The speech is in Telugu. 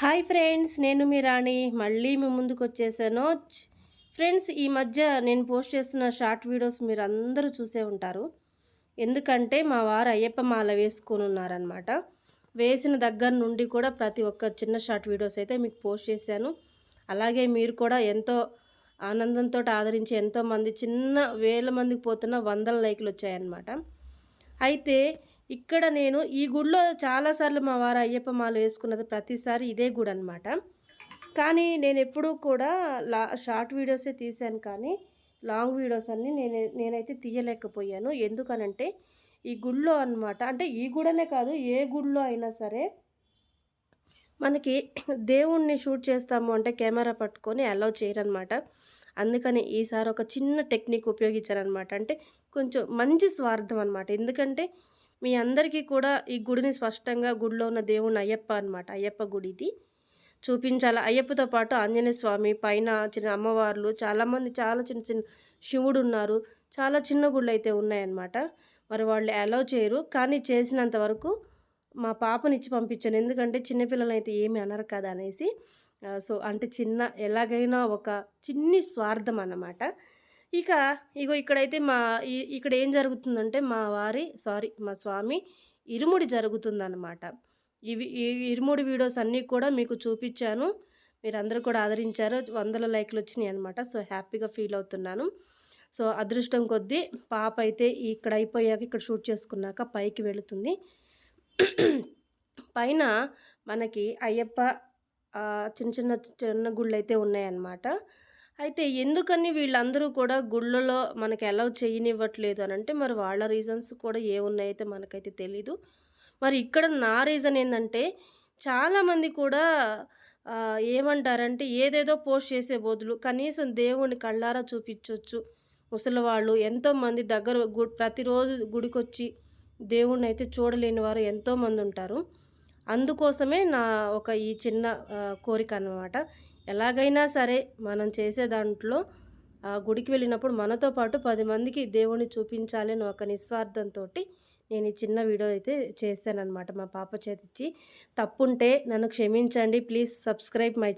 హాయ్ ఫ్రెండ్స్ నేను మీ రాణి. మళ్ళీ మీ ముందుకు వచ్చేసాను. ఫ్రెండ్స్ ఈ మధ్య నేను పోస్ట్ చేస్తున్న షార్ట్ వీడియోస్ మీరు అందరూ చూసే ఉంటారు. ఎందుకంటే మా వారు అయ్యప్ప మాల వేసుకొని ఉన్నారనమాట వేసిన దగ్గర నుండి కూడా ప్రతి ఒక్క చిన్న షార్ట్ వీడియోస్ అయితే మీకు పోస్ట్ చేశాను. అలాగే మీరు కూడా ఎంతో ఆనందంతో ఆదరించి ఎంతోమంది చిన్న వేల మందికి పోతున్న వందల లైకులు వచ్చాయన్నమాట. అయితే ఇక్కడ నేను ఈ గుడిలో చాలాసార్లు మా వారు అయ్యప్ప మాల వేసుకున్నది ప్రతిసారి ఇదే గుడి అనమాట కానీ నేను ఎప్పుడూ కూడా లా షార్ట్ వీడియోసే తీశాను కానీ లాంగ్ వీడియోస్ అన్నీ నేను నేనైతే తీయలేకపోయాను. ఎందుకనంటే ఈ గుళ్ళో అనమాట అంటే ఈ గుడనే కాదు ఏ గుడిలో అయినా సరే మనకి దేవుణ్ణి షూట్ చేస్తాము అంటే కెమెరా పట్టుకొని అలౌ చేయరనమాట అందుకని ఈసారి ఒక చిన్న టెక్నిక్ ఉపయోగించారనమాట అంటే కొంచెం మంచి స్వార్థం అనమాట ఎందుకంటే మీ అందరికీ కూడా ఈ గుడిని స్పష్టంగా గుడిలో ఉన్న దేవుని అయ్యప్ప అనమాట అయ్యప్ప గుడి ఇది చూపించాలి? అయ్యప్పతో పాటు ఆంజనేయ స్వామి పైన చిన్న అమ్మవార్లు చాలామంది చాలా చిన్న చిన్న శివుడు ఉన్నారు. చాలా చిన్న గుళ్ళు అయితే ఉన్నాయన్నమాట. మరి వాళ్ళు అలౌ చేయరు. కానీ చేసినంత వరకు మా పాపనిచ్చి పంపించాను. ఎందుకంటే చిన్నపిల్లలు అయితే ఏమి అనరు కదా అనేసి. సో అంటే చిన్న ఎలాగైనా ఒక చిన్ని స్వార్థం అన్నమాట. ఇక ఇగో ఇక్కడైతే మా ఇక్కడ ఏం జరుగుతుందంటే మా వారి సారీ మా స్వామి ఇరుముడి జరుగుతుందన్నమాట. ఇవి ఈ ఇరుముడి వీడియోస్ అన్నీ కూడా మీకు చూపించాను. మీరందరూ కూడా ఆదరించారు. వందల లైక్లు వచ్చినాయి అనమాట సో హ్యాపీగా ఫీల్ అవుతున్నాను. సో అదృష్టం కొద్దీ పాప అయితే ఇక్కడ అయిపోయాక ఇక్కడ షూట్ చేసుకున్నాక పైకి వెళుతుంది. పైన మనకి అయ్యప్ప చిన్న చిన్న చిన్న గుళ్ళు అయితే ఉన్నాయన్నమాట. అయితే ఎందుకని వీళ్ళందరూ కూడా గుళ్ళలో మనకి అలౌ చేయనివ్వట్లేదు అని అంటే మరి వాళ్ళ రీజన్స్ కూడా ఏ ఉన్నాయైతే మనకైతే తెలీదు. మరి ఇక్కడ నా రీజన్ ఏంటంటే చాలామంది కూడా ఏమంటారంటే ఏదేదో పోస్ట్ చేసే బదులు కనీసం దేవుణ్ణి కళ్ళారా చూపించవచ్చు ముసలివాళ్ళు ఎంతోమంది దగ్గర గు ప్రతిరోజు గుడికొచ్చి దేవుణ్ణి అయితే చూడలేని వారు ఎంతోమంది ఉంటారు. అందుకోసమే నా ఒక ఈ చిన్న కోరిక అన్నమాట. ఎలాగైనా సరే మనం చేసే దాంట్లో ఆ గుడికి వెళ్ళినప్పుడు మనతో పాటు పది మందికి దేవుణ్ణి చూపించాలి అని ఒక నిస్వార్థంతో నేను ఈ చిన్న వీడియో అయితే చేశానన్నమాట. మా పాప చేతిచ్చి తప్పుంటే నన్ను క్షమించండి. Please subscribe my